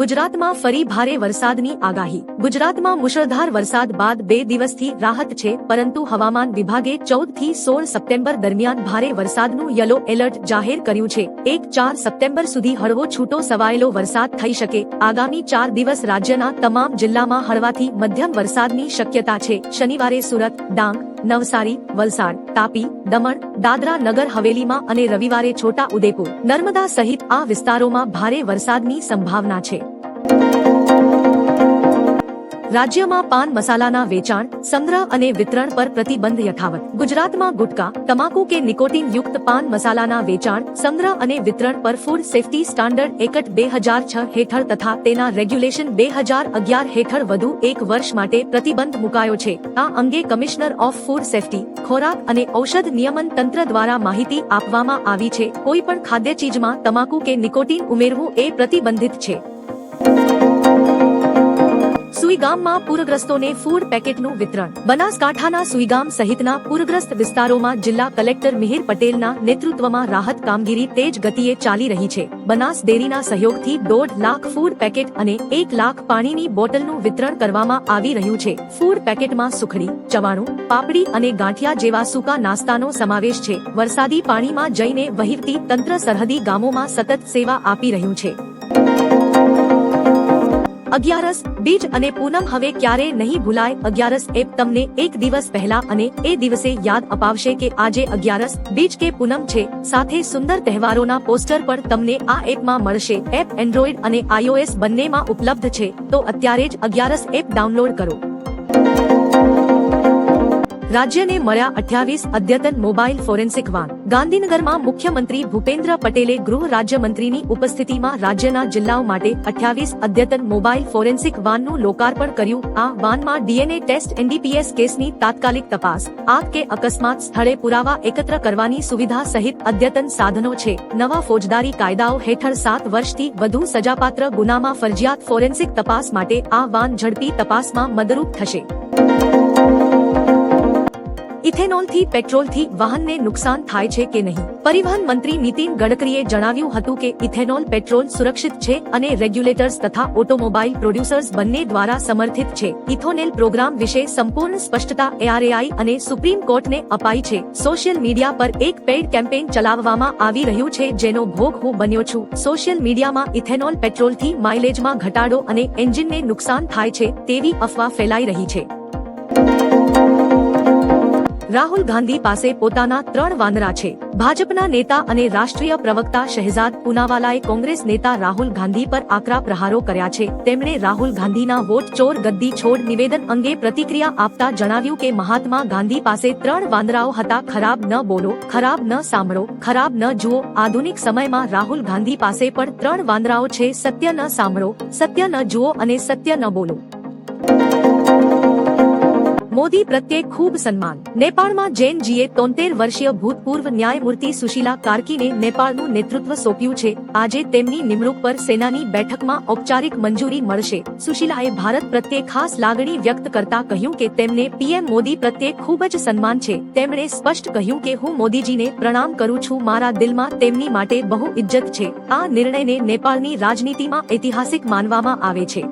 ગુજરાતમાં ફરી ભારે વરસાદની આગાહી. ગુજરાતમાં મુશળધાર વરસાદ બાદ બે દિવસથી રાહત છે, પરંતુ હવામાન વિભાગે ચૌદથી સોળ સપ્ટેમ્બર દરમિયાન ભારે વરસાદનું યલો એલર્ટ જાહેર કર્યું છે. એક ચાર સપ્ટેમ્બર સુધી હળવો છૂટો સવાયેલો વરસાદ થઈ શકે. આગામી ચાર દિવસ રાજ્યના તમામ જિલ્લામાં હળવાથી મધ્યમ વરસાદની શક્યતા છે. શનિવારે સુરત, ડાંગ નવસારી, વલસાડ, તાપી, દમણ, દાદરા નગર હવેલીમાં અને રવિવારે છોટા ઉદેપુર. નર્મદા સહિત આ વિસ્તારોમાં ભારે વરસાદની સંભાવના છે. રાજ્યમાં પાન મસાલાના વેચાણ, સંગ્રહ અને વિતરણ પર પ્રતિબંધ યથાવત. ગુજરાતમાં ગુટકા, તમાકુ કે નિકોટીન યુક્ત પાન મસાલાના વેચાણ, સંગ્રહ અને વિતરણ પર ફૂડ સેફ્ટી સ્ટાન્ડર્ડ એકટ બે હજાર છ હેઠળ તથા તેના રેગ્યુલેશન બે હજાર અગિયાર હેઠળ વધુ એક વર્ષ માટે પ્રતિબંધ મુકાયો છે. આ અંગે કમિશનર ઓફ ફૂડ સેફ્ટી, ખોરાક અને ઔષધ નિયમન તંત્ર દ્વારા માહિતી આપવામાં આવી છે. કોઈ પણ ખાદ્ય ચીજમાં તમાકુ કે નિકોટીન ઉમેરવું એ પ્રતિબંધિત છે. સુઈગામમાં પૂરગ્રસ્તોને ફૂડ પેકેટનું વિતરણ. બનાસકાંઠાના સુઈગામ સહિતના પૂરગ્રસ્ત વિસ્તારોમાં જિલ્લા કલેક્ટર મિહિર પટેલના નેતૃત્વમાં રાહત કામગીરી તેજ ગતિએ ચાલી રહી છે. બનાસ ડેરીના સહયોગથી દોઢ લાખ ફૂડ પેકેટ અને એક લાખ પાણીની બોટલનું વિતરણ કરવામાં આવી રહ્યું છે. ફૂડ પેકેટમાં સુખડી, ચવાણું, પાપડી અને ગાંઠિયા જેવા સૂકા નાસ્તાનો સમાવેશ છે. વરસાદી પાણીમાં જઈને વહીવટી તંત્ર સરહદી ગામોમાં સતત સેવા આપી રહ્યું છે. અગિયારસ, બીજ અને પૂનમ હવે ક્યારે નહીં ભૂલાય? અગિયારસ એપ તમને એક દિવસ પહેલા અને એ દિવસે યાદ અપાવશે કે આજે અગિયારસ, બીજ કે પૂનમ છે. સાથે સુંદર તહેવારોના પોસ્ટર પણ તમને આ એપમાં મળશે. એપ એન્ડ્રોઈડ અને આઈઓએસ બંનેમાં ઉપલબ્ધ છે. તો અત્યારે જ અગિયારસ એપ ડાઉનલોડ કરો. રાજ્યને મળ્યા અઠ્યાવીસ અદ્યતન મોબાઈલ ફોરેન્સિક વાન. ગાંધીનગરમાં મુખ્યમંત્રી ભૂપેન્દ્ર પટેલે ગૃહ રાજ્યમંત્રીની ઉપસ્થિતિમાં રાજ્યના જિલ્લાઓ માટે અઠ્યાવીસ અદ્યતન મોબાઈલ ફોરેન્સિક વાનનું લોકાર્પણ કર્યું. આ વાનમાં ડીએનએ ટેસ્ટ એનડીપીએસ કેસની તાત્કાલિક તપાસ, આગ કે અકસ્માત સ્થળે પુરાવા એકત્ર કરવાની સુવિધા સહિત અદ્યતન સાધનો છે. નવા ફોજદારી કાયદાઓ હેઠળ સાત વર્ષથી વધુ સજાપાત્ર ગુનામાં ફરજિયાત ફોરેન્સિક તપાસ માટે આ વાન ઝડપી તપાસમાં મદરૂપ થશે. ઇથેનોલથી પેટ્રોલથી વાહનને નુકસાન થાય છે કે નહીં? પરિવહન મંત્રી નીતિન ગડકરીએ જણાવ્યું હતું કે ઇથેનોલ પેટ્રોલ સુરક્ષિત છે અને રેગ્યુલેટર્સ તથા ઓટોમોબાઈલ પ્રોડ્યુસર્સ બંને દ્વારા સમર્થિત છે. ઇથોનેલ પ્રોગ્રામ વિશે સંપૂર્ણ સ્પષ્ટતા એઆરએઆઈ અને સુપ્રીમ કોર્ટને અપાઈ છે. સોશિયલ મીડિયા પર એક પેઇડ કેમ્પેઇન ચલાવવામાં આવી રહ્યું છે જેનો ભોગ હું બન્યો છું. સોશિયલ મીડિયામાં ઇથેનોલ પેટ્રોલથી માઇલેજમાં ઘટાડો અને એન્જિનને નુકસાન થાય છે તેવી અફવા ફેલાઈ રહી છે. રાહુલ ગાંધી પાસે પોતાના ત્રણ વાંદરા છે. ભાજપના નેતા અને રાષ્ટ્રીય પ્રવક્તા શહેજાદ પુનાવાલાએ કોંગ્રેસ નેતા રાહુલ ગાંધી પર આકરા પ્રહારો કર્યા છે. તેમણે રાહુલ ગાંધીના વોટ ચોર ગદ્દી છોડ નિવેદન અંગે પ્રતિક્રિયા આપતા જણાવ્યું કે મહાત્મા ગાંધી પાસે ત્રણ વાંદરાઓ હતા. ખરાબ ન બોલો, ખરાબ ન સાંભળો, ખરાબ ન જુઓ. આધુનિક સમયમાં રાહુલ ગાંધી પાસે પણ ત્રણ વાંદરાઓ છે. સત્ય ન સાંભળો, સત્ય ન જુઓ અને સત્ય ન બોલો. મોદી પ્રત્યે ખૂબ સન્માન. નેપાળમાં જૈનજીએ તોતેર વર્ષીય ભૂતપૂર્વ ન્યાયમૂર્તિ સુશીલા કાર્કીને નેપાળનું નેતૃત્વ સોંપ્યું છે. આજે તેમની નિમણૂક પર સેનાની બેઠકમાં ઔપચારિક મંજૂરી મળશે. સુશીલાએ ભારત પ્રત્યે ખાસ લાગણી વ્યક્ત કરતા કહ્યું કે તેમને પીએમ મોદી પ્રત્યે ખૂબ જ સન્માન છે. તેમણે સ્પષ્ટ કહ્યું કે હું મોદીજીને પ્રણામ કરું છું. મારા દિલમાં તેમની માટે બહુ ઇજ્જત છે. આ નિર્ણયને નેપાળની રાજનીતિમાં ઐતિહાસિક માનવામાં આવે છે.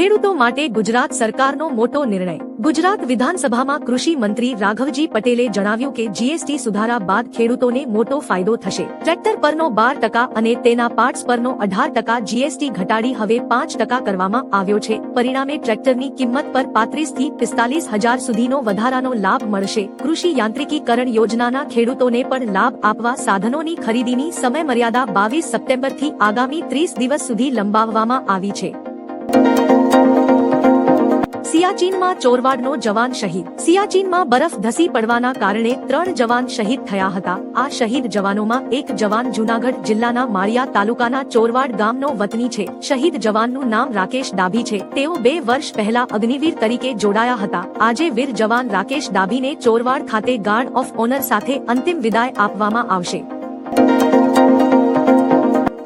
ખેડૂતો માટે ગુજરાત સરકારનો મોટો નિર્ણય. ગુજરાત વિધાનસભામાં કૃષિ મંત્રી રાઘવજી પટેલે જણાવ્યું કે જીએસટી સુધારા બાદ ખેડૂતોને મોટો ફાયદો થશે. ટ્રેક્ટર પરનો બાર ટકા અને તેના પાર્ટ્સ પરનો અઢાર ટકા જીએસટી ઘટાડી હવે પાંચ ટકા કરવામાં આવ્યો છે. પરિણામે ટ્રેક્ટરની કિંમત પર પાંત્રીસથી પિસ્તાલીસ હજાર સુધીનો વધારાનો લાભ મળશે. કૃષિ યાંત્રિકીકરણ યોજનાના ખેડૂતોને પણ લાભ આપવા સાધનોની ખરીદીની સમયમર્યાદા બાવીસ સપ્ટેમ્બરથી આગામી ત્રીસ દિવસ સુધી લંબાવવામાં આવી છે. સિયાચીનમાં ચોરવાડનો જવાન શહીદ. સિયાચીનમાં બરફ ધસી પડવાના કારણે ત્રણ જવાન શહીદ થયા હતા. આ શહીદ જવાનોમાં એક જવાન જૂનાગઢ જિલ્લાના માળિયા તાલુકાના ચોરવાડ ગામનો વતની છે. શહીદ જવાનનું નામ રાકેશ ડાભી છે. તેઓ બે વર્ષ પહેલા અગ્નિવીર તરીકે જોડાયા હતા. આજે વીર જવાન રાકેશ ડાભીને ચોરવાડ ખાતે ગાર્ડ ઓફ ઓનર સાથે અંતિમ વિદાય આપવામાં આવશે.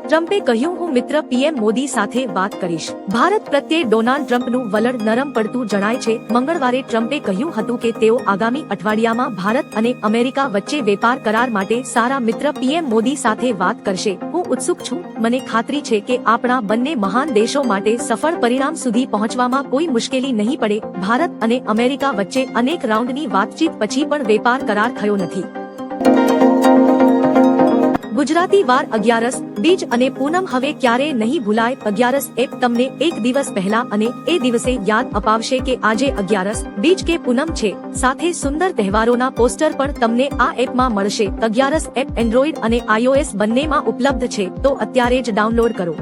ટ્રમ્પે કહ્યું, હું મિત્ર પીએમ મોદી સાથે વાત કરીશ. ભારત પ્રત્યે ડોનાલ્ડ ટ્રમ્પનું વલણ નરમ પડતું જણાય છે. મંગળવારે ટ્રમ્પે કહ્યું હતું કે તેઓ આગામી અઠવાડિયામાં ભારત અને અમેરિકા વચ્ચે વેપાર કરાર માટે સારા મિત્ર પીએમ મોદી સાથે વાત કરશે. હું ઉત્સુક છું. મને ખાતરી છે કે આપણા બંને મહાન દેશો માટે સફળ પરિણામ સુધી પહોંચવામાં કોઈ મુશ્કેલી નહીં પડે. ભારત અને અમેરિકા વચ્ચે અનેક રાઉન્ડની વાતચીત પછી પણ વેપાર કરાર થયો નથી. ગુજરાતી વાર અગિયારસ, બીજ અને પૂનમ હવે ક્યારે નહીં ભૂલાય? અગિયારસ એપ તમને એક દિવસ પહેલા અને એ દિવસે યાદ અપાવશે કે આજે અગિયારસ, બીજ કે પૂનમ છે. સાથે સુંદર તહેવારોના પોસ્ટર પણ તમને આ એપમાં મળશે. અગિયારસ એપ એન્ડ્રોઈડ અને આઈઓએસ બંનેમાં ઉપલબ્ધ છે. તો અત્યારે જ ડાઉનલોડ કરો.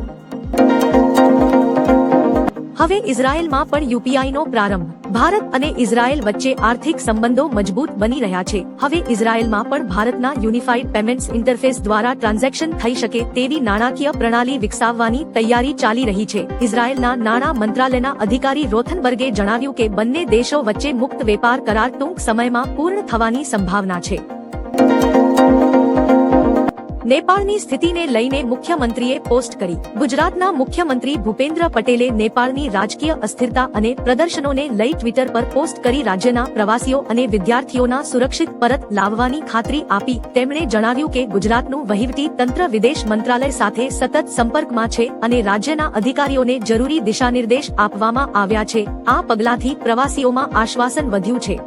હવે ઇઝરાયેલમાં પણ યુપીઆઈ નો પ્રારંભ. ભારત અને ઇઝરાયેલ વચ્ચે આર્થિક સંબંધો મજબૂત બની રહ્યા છે. હવે ઇઝરાયેલમાં પણ ભારતના યુનિફાઈડ પેમેન્ટ્સ ઇન્ટરફેસ દ્વારા ટ્રાન્ઝેક્શન થઈ શકે તેવી નાણાકીય પ્રણાલી વિકસાવવાની તૈયારી ચાલી રહી છે. ઇઝરાયેલના નાણાં મંત્રાલયના અધિકારી રોથનબર્ગે જણાવ્યું કે બંને દેશો વચ્ચે મુક્ત વેપાર કરાર ટૂંક સમયમાં પૂર્ણ થવાની સંભાવના છે. નેપાળની સ્થિતિને લઈને મુખ્યમંત્રીએ પોસ્ટ કરી. ગુજરાતના મુખ્યમંત્રી ભૂપેન્દ્ર પટેલે નેપાળની રાજકીય અસ્થિરતા અને પ્રદર્શનોને લઈ ટ્વિટર પર પોસ્ટ કરી રાજ્યના પ્રવાસીઓ અને વિદ્યાર્થીઓના સુરક્ષિત પરત લાવવાની ખાતરી આપી. તેમણે જણાવ્યું કે ગુજરાતનું વહીવટી તંત્ર વિદેશ મંત્રાલય સાથે સતત સંપર્કમાં છે અને રાજ્યના અધિકારીઓને જરૂરી દિશાનિર્દેશ આપવામાં આવ્યા છે. આ પગલાંથી પ્રવાસીઓમાં આશ્વાસન વધ્યું છે.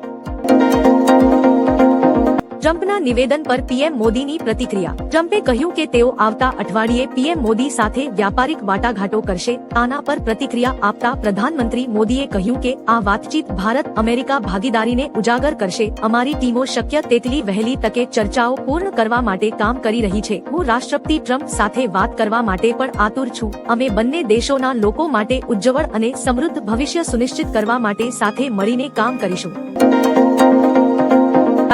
ટ્રમ્પના નિવેદન પર પીએમ મોદીની પ્રતિક્રિયા. ટ્રમ્પે કહ્યું કે તેઓ આવતા અઠવાડિયે પીએમ મોદી સાથે વ્યાપારિક વાટાઘાટો કરશે. આના પર પ્રતિક્રિયા આપતા પ્રધાનમંત્રી મોદીએ કહ્યું કે આ વાતચીત ભારત અમેરિકા ભાગીદારીને ઉજાગર કરશે. અમારી ટીમો શક્ય તેટલી વહેલી તકે ચર્ચાઓ પૂર્ણ કરવા માટે કામ કરી રહી છે. હું રાષ્ટ્રપતિ ટ્રમ્પ સાથે વાત કરવા માટે પણ આતુર છું. અમે બંને દેશોના લોકો માટે ઉજ્જવળ અને સમૃદ્ધ ભવિષ્ય સુનિશ્ચિત કરવા માટે સાથે મળીને કામ કરીશું.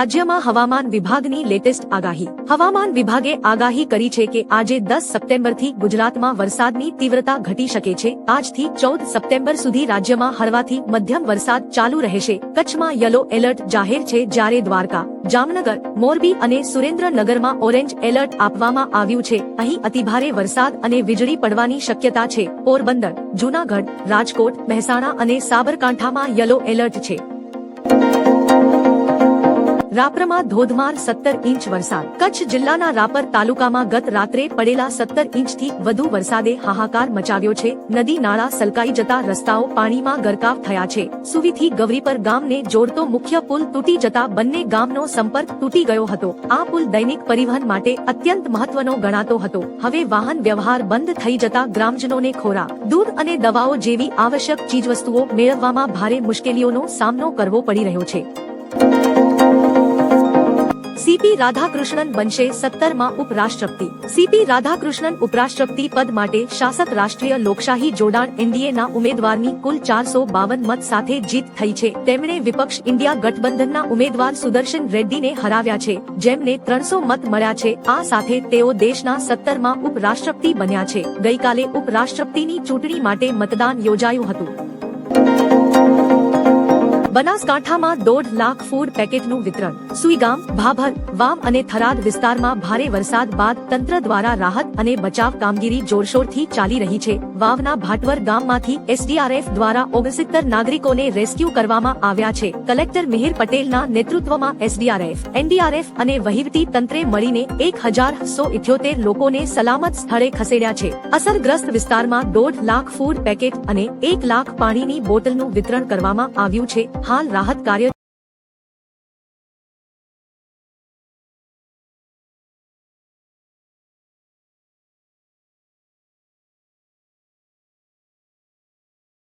રાજ્યમાં હવામાન વિભાગની લેટેસ્ટ આગાહી. હવામાન વિભાગે આગાહી કરી છે કે આજે દસ સપ્ટેમ્બરથી ગુજરાતમાં વરસાદની તીવ્રતા ઘટી શકે છે. આજથી ચૌદ સપ્ટેમ્બર સુધી રાજ્યમાં હળવાથી મધ્યમ વરસાદ ચાલુ રહેશે. કચ્છમાં યલો એલર્ટ જાહેર છે જ્યારે દ્વારકા, જામનગર, મોરબી અને સુરેન્દ્રનગરમાં ઓરેન્જ એલર્ટ આપવામાં આવ્યું છે. અહીં અતિભારે વરસાદ અને વીજળી પડવાની શક્યતા છે. પોરબંદર, જૂનાગઢ, રાજકોટ, મહેસાણા અને સાબરકાંઠામાં યલો એલર્ટ છે. રાપરમાં ધોધમાર સત્તર ઇંચ વરસાદ. કચ્છ જિલ્લાના રાપર તાલુકામાં ગત રાત્રે પડેલા સત્તર ઇંચથી વધુ વરસાદે હાહાકાર મચાવ્યો છે. નદી નાળા સલકાઈ જતા રસ્તાઓ પાણીમાં ગરકાવ થયા છે. સુવીથી ગૌરીપર ગામને જોડતો મુખ્ય પુલ તૂટી જતા બંને ગામનો સંપર્ક તૂટી ગયો હતો. આ પુલ દૈનિક પરિવહન માટે અત્યંત મહત્વનો ગણાતો હતો. હવે વાહન વ્યવહાર બંધ થઈ જતા ગ્રામજનોને ખોરાક, દૂધ અને દવાઓ જેવી આવશ્યક ચીજવસ્તુઓ મેળવવામાં ભારે મુશ્કેલીઓનો સામનો કરવો પડી રહ્યો છે. સીપી રાધાકૃષ્ણન બનશે સત્તરમાં ઉપરાષ્ટ્રપતિ. સીપી રાધાકૃષ્ણન ઉપરાષ્ટ્રપતિ પદ માટે શાસક રાષ્ટ્રીય લોકશાહી જોડાણ એનડીએના ઉમેદવારની કુલ ચારસો બાવન મત સાથે જીત થઈ છે. તેમણે વિપક્ષ ઇન્ડિયા ગઠબંધનના ઉમેદવાર સુદર્શન રેડ્ડીને હરાવ્યા છે, જેમને ત્રણસો મત મળ્યા છે. આ સાથે તેઓ દેશના સત્તરમાં ઉપરાષ્ટ્રપતિ બન્યા છે. ગઈકાલે ઉપરાષ્ટ્રપતિની ચૂંટણી માટે મતદાન યોજાયું હતું. બનાસકાંઠામાં દોઢ લાખ ફૂડ પેકેટનું વિતરણ. સુઈગામ, ભાભર, વામ અને થરાદ વિસ્તારમાં ભારે વરસાદ બાદ તંત્ર દ્વારા રાહત અને બચાવ કામગીરી જોરશોરથી ચાલી રહી છે. વાવના ભાટવર ગામમાંથી એસડીઆરએફ દ્વારા ઓગણસિત્તર નાગરિકોને રેસ્ક્યુ કરવામાં આવ્યા છે. કલેક્ટર મિહિર પટેલના નેતૃત્વમાં એસડીઆરએફ એનડીઆરએફ અને વહીવટી તંત્રે મળીને એક હજાર સો ઇઠ્યોતેર લોકોને સલામત સ્થળે ખસેડ્યા છે. અસરગ્રસ્ત વિસ્તારમાં દોઢ લાખ ફૂડ પેકેટ અને એક લાખ પાણીની બોટલનું વિતરણ કરવામાં આવ્યું છે. હાલ રાહત કાર્ય